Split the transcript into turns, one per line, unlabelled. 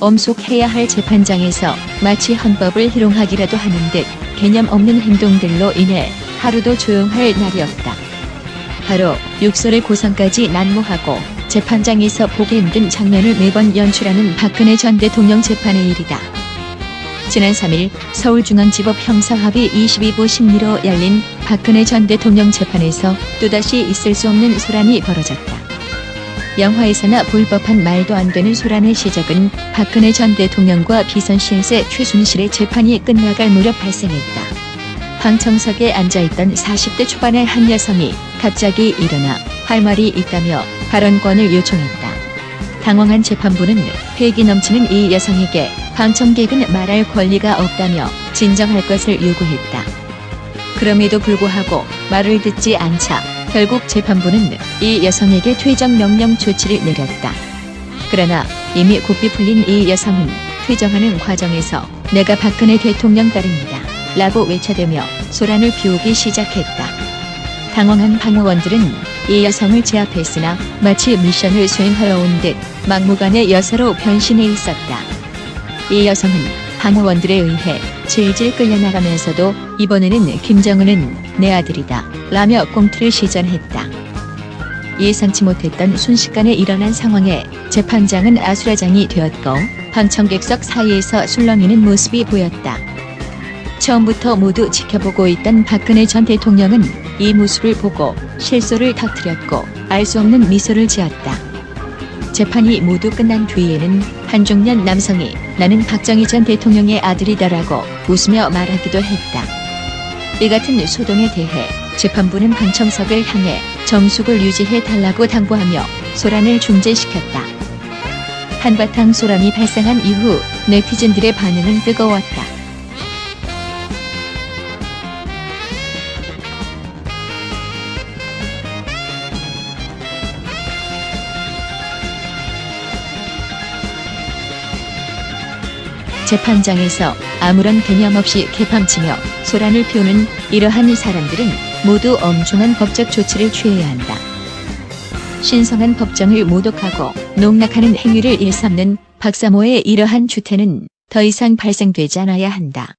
엄속해야 할 재판장에서 마치 헌법을 희롱하기라도 하는 듯 개념 없는 행동들로 인해 하루도 조용할 날이었다. 바로 육설의 고성까지 난무하고 재판장에서 보기 힘든 장면을 매번 연출하는 박근혜 전 대통령 재판의 일이다. 지난 3일 서울중앙지법 형사합의 22부 심리로 열린 박근혜 전 대통령 재판에서 또다시 있을 수 없는 소란이 벌어졌다. 영화에서나 볼 법한 말도 안 되는 소란의 시작은 박근혜 전 대통령과 비선 실세 최순실의 재판이 끝나갈 무렵 발생했다. 방청석에 앉아있던 40대 초반의 한 여성이 갑자기 일어나 할 말이 있다며 발언권을 요청했다. 당황한 재판부는 회기 넘치는 이 여성에게 방청객은 말할 권리가 없다며 진정할 것을 요구했다. 그럼에도 불구하고 말을 듣지 않자 결국 재판부는 이 여성에게 퇴정 명령 조치를 내렸다. 그러나 이미 고삐 풀린 이 여성은 퇴정하는 과정에서 내가 박근혜 대통령 딸입니다. 라고 외쳐대며 소란을 피우기 시작했다. 당황한 방어원들은 이 여성을 제압했으나 마치 미션을 수행하러 온 듯 막무가내 여사로 변신해 있었다. 이 여성은 방어원들에 의해 질질 끌려나가면서도 이번에는 김정은은 내 아들이다 라며 꽁트를 시전했다. 예상치 못했던 순식간에 일어난 상황에 재판장은 아수라장이 되었고 방청객석 사이에서 술렁이는 모습이 보였다. 처음부터 모두 지켜보고 있던 박근혜 전 대통령은 이 모습을 보고 실소를 터뜨렸고 알 수 없는 미소를 지었다. 재판이 모두 끝난 뒤에는 한중년 남성이 나는 박정희 전 대통령의 아들이다라고 웃으며 말하기도 했다. 이 같은 소동에 대해 재판부는 방청석을 향해 정숙을 유지해 달라고 당부하며 소란을 중재시켰다. 한바탕 소란이 발생한 이후 네티즌들의 반응은 뜨거웠다. 재판장에서 아무런 개념 없이 개팡치며 소란을 피우는 이러한 사람들은 모두 엄중한 법적 조치를 취해야 한다. 신성한 법정을 모독하고 농락하는 행위를 일삼는 박사모의 이러한 추태는 더 이상 발생되지 않아야 한다.